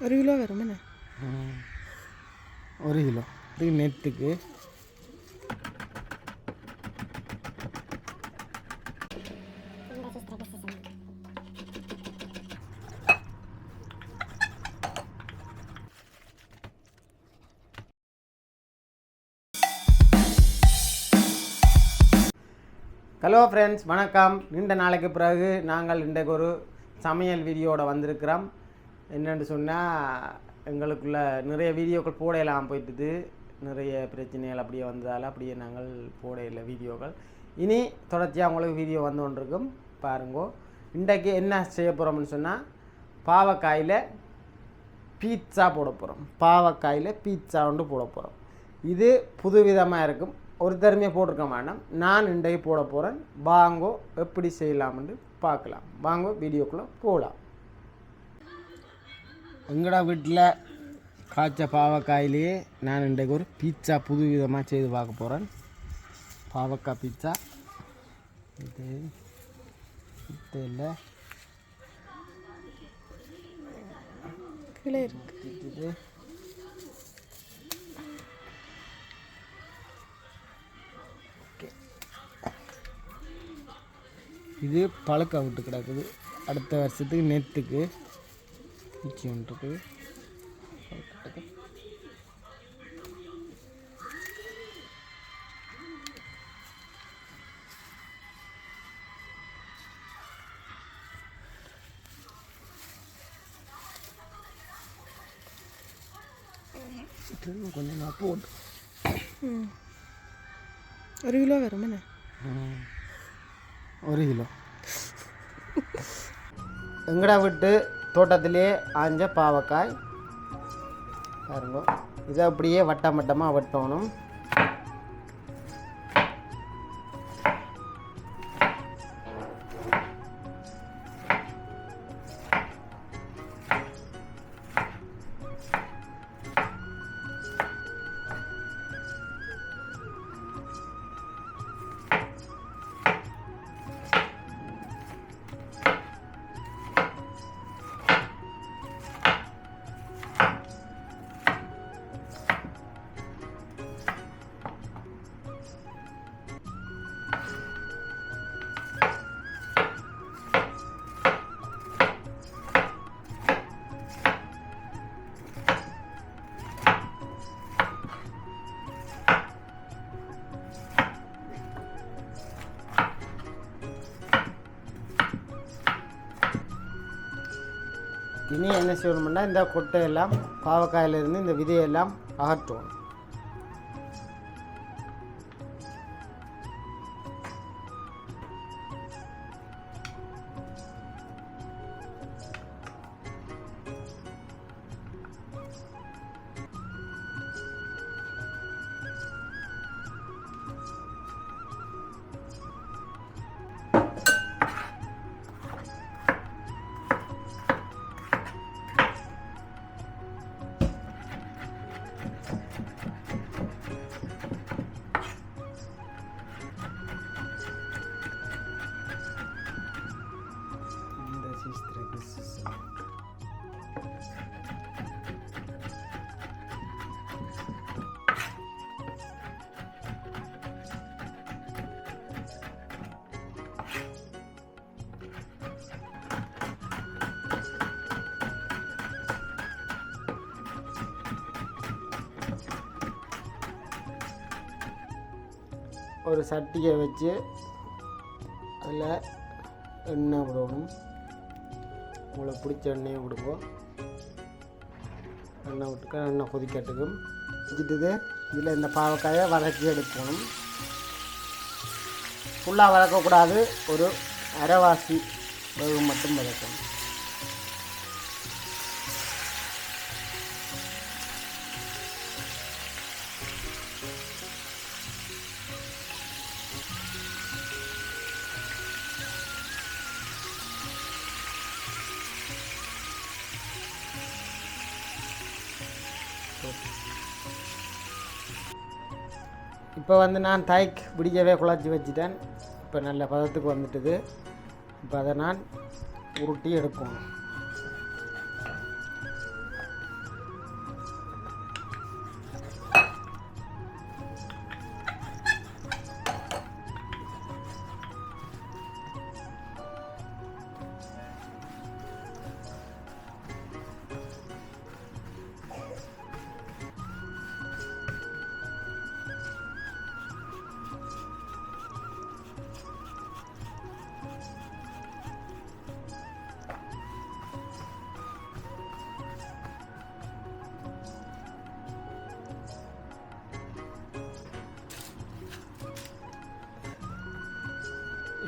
ஒரு கிலோ வரும் என்ன? ஒரு கிலோ. இதுக்கு நெட்டுக்கு. ஹலோ ஃப்ரெண்ட்ஸ் வணக்கம். நீண்ட நாளைக்கு பிறகு நாங்கள் இன்றைக்கு ஒரு சமையல் வீடியோட வந்திருக்கிறோம். என்னென்னு சொன்னால் எங்களுக்குள்ள நிறைய வீடியோக்கள் போடையெல்லாம் போயிட்டுது. நிறைய பிரச்சனைகள் அப்படியே வந்ததால் அப்படியே நாங்கள் போடையில வீடியோக்கள். இனி தொடர்ச்சியாக உங்களுக்கு வீடியோ வந்து கொண்டிருக்கும். பாருங்கோ. இன்றைக்கு என்ன செய்ய போகிறோம்னு சொன்னால் பாவக்காயில் பீட்சா போட போகிறோம் பாவக்காயில் பீட்சா ஒன்று போட போகிறோம் இது புதுவிதமாக இருக்கும். ஒரு போட்டிருக்க மாட்டோம் நான் இன்றைக்கு போட போகிறேன் வாங்கோ எப்படி செய்யலாம்னு பார்க்கலாம். வாங்கோ வீடியோக்குள்ளே போகலாம். எங்கடா வீட்டில் காய்ச்ச பாவக்காயிலேயே நான் இன்றைக்கு ஒரு பீட்சா புது விதமாக செய்து பார்க்க போகிறேன் பாவக்காய் பீட்சா இது இது இல்லை. கீழே இருக்கு. இது இது பழுக்க விட்டு கிடக்குது. அடுத்த வருஷத்துக்கு நெத்துக்கு. குச்சி ஒன்று இருக்குது கொஞ்சம் நான் போட்டு ம் ஒரு கிலோ வரும் என்ன ஒரு கிலோ எங்கடா விட்டு தோட்டத்திலே ஆஞ்ச பாவக்காய். பாருங்க. இதை அப்படியே வட்டம் வட்டமாக வட்டணும். இனி என்ன செய்யணும்னா இந்த கொட்டையெல்லாம் பாவக்காயிலிருந்து இந்த விதையெல்லாம் அகற்றணும் ஒரு சட்டியை வச்சு அதில் எண்ணெய் விடணும். உங்களுக்கு பிடிச்ச எண்ணெயை விடுவோம். எண்ணெய் விட்டுக்க எண்ணெய் கொதிக்கட்டுக்கும் வச்சுட்டு இதில் இந்த பாவக்காயை வதக்கி எடுக்கணும். ஃபுல்லாக வதக்கக்கூடாது. ஒரு அரைவாசி வேகு மட்டும் வதக்கணும். இப்போ வந்து நான் தாய்க் பிடிக்கவே குழச்சி வச்சுட்டேன். இப்போ நல்ல பதத்துக்கு வந்துட்டுது. இப்போ அதை நான் உருட்டி எடுக்கணும்.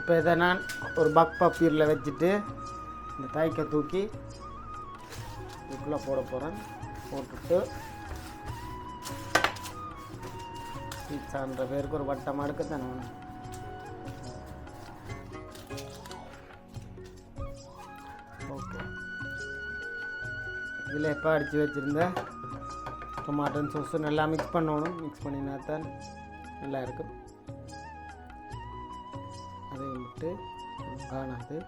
இப்போ இதை நான் ஒரு பக் பப்பீரில் வச்சுட்டு இந்த தாய்க்கை தூக்கி இதுக்குள்ளே போட போகிறேன். போட்டுட்டு பீட்சான்ற பேருக்கு ஒரு வட்டமாக இருக்குத்தானே வேணும் ஓகே. இதில் எப்போ அடித்து வச்சுருந்த? டொமாட்டோ சோஸு எல்லாம் மிக்ஸ் பண்ணணும். மிக்ஸ் பண்ணினா தான் நல்லா இருக்கும். அதையும் விட்டு காணாது.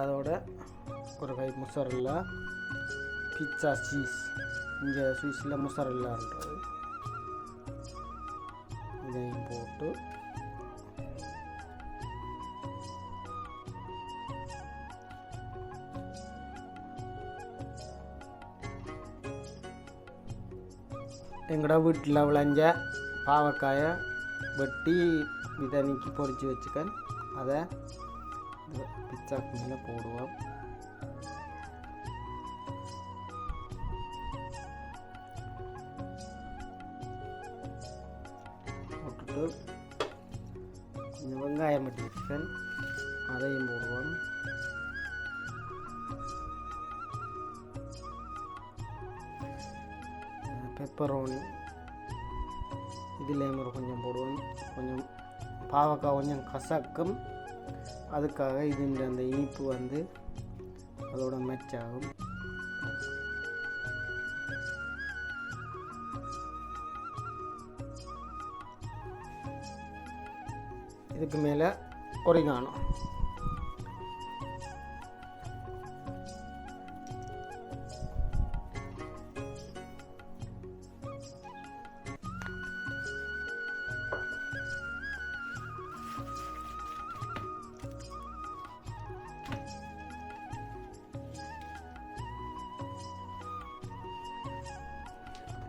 அதோட ஒரு கை முசரல்லா பிட்சா சீஸ் இங்கே சுவிஸில் முசரல்லான்றது இதையும் போட்டு எங்களோட வீட்டில் விளைஞ்ச பாவக்காயை வெட்டி இதை நீக்கி பொரித்து வச்சுக்கன். அதை பிச்சாக்கு மேலே போடுவோம். போட்டு கொஞ்சம் வெங்காயம் மட்டும் சிக்கன் அதையும் போடுவோம். பெப்பரோனி இதுலேயும் ஒரு கொஞ்சம் போடுவோம். கொஞ்சம் பாவக்காய் கொஞ்சம் கசக்கும். அதுக்காக இதுன்ற அந்த இனிப்பு வந்து அதோட மேட்ச் ஆகும். இதுக்கு மேலே ஒரிகானோ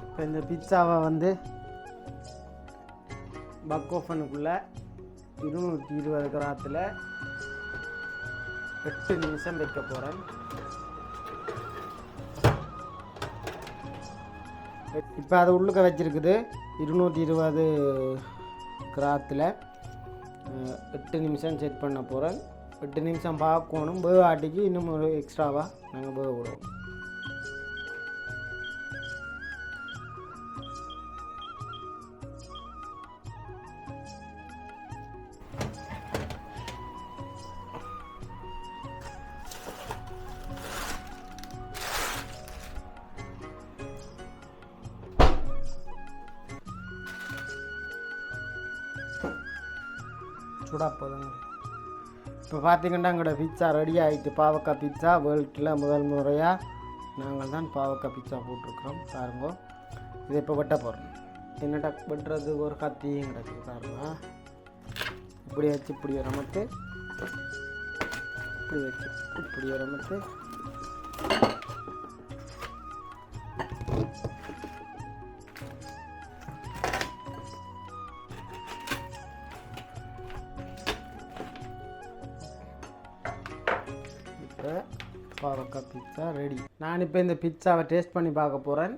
இப்போ இந்த பிட்சாவை வந்து பக் ஓஃபனுக்குள்ளே இருநூற்றி இருபது கிராத்தில் எட்டு நிமிஷம் வைக்க போகிறேன் இப்போ அது உள்ளுக்க வச்சிருக்குது. இருநூற்றி இருபது கிராத்தில் எட்டு நிமிஷம் செட் பண்ண போகிறேன் எட்டு நிமிஷம் பார்க்கணும். பேவ் ஆட்டிக்கு இன்னும் ஒரு எக்ஸ்ட்ராவாக நாங்கள் பேவ் விடுவோம் சுடா போதுங்க இப்போ பார்த்தீங்கன்னா எங்களோட பிச்சா ரெடி ஆகிட்டு பாவக்காய் பிச்சா வேர்ல்டில் முதல் முறையாக நாங்கள் தான் பாவக்காய் பிட்சா போட்டிருக்கிறோம். பாருங்க இதை இப்போ வெட்ட போகிறோம் என்னடா வெட்டுறது? ஒரு கத்தியும் கிடக்குது பாருங்க. இப்படி வச்சு இப்படி ரமத்து இப்படி வச்சு இப்படி ரமத்து பாவக்கா பாவக்காய் பிட்சா ரெடி நான் இப்போ இந்த பிட்சாவை டேஸ்ட் பண்ணி பார்க்க போகிறேன்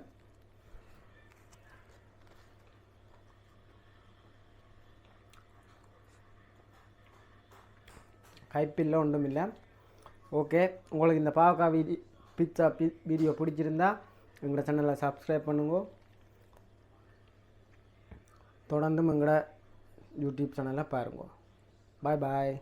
கைப்பில்லை ஒன்றும் இல்லை. ஓகே உங்களுக்கு இந்த பாவக்காய் வீடி பிட்சா பி வீடியோ பிடிச்சிருந்தா எங்களோட சேனலை சப்ஸ்கிரைப் பண்ணுங்க. தொடர்ந்தும் எங்களோட யூடியூப் சேனலை பாருங்க. பாய் பாய்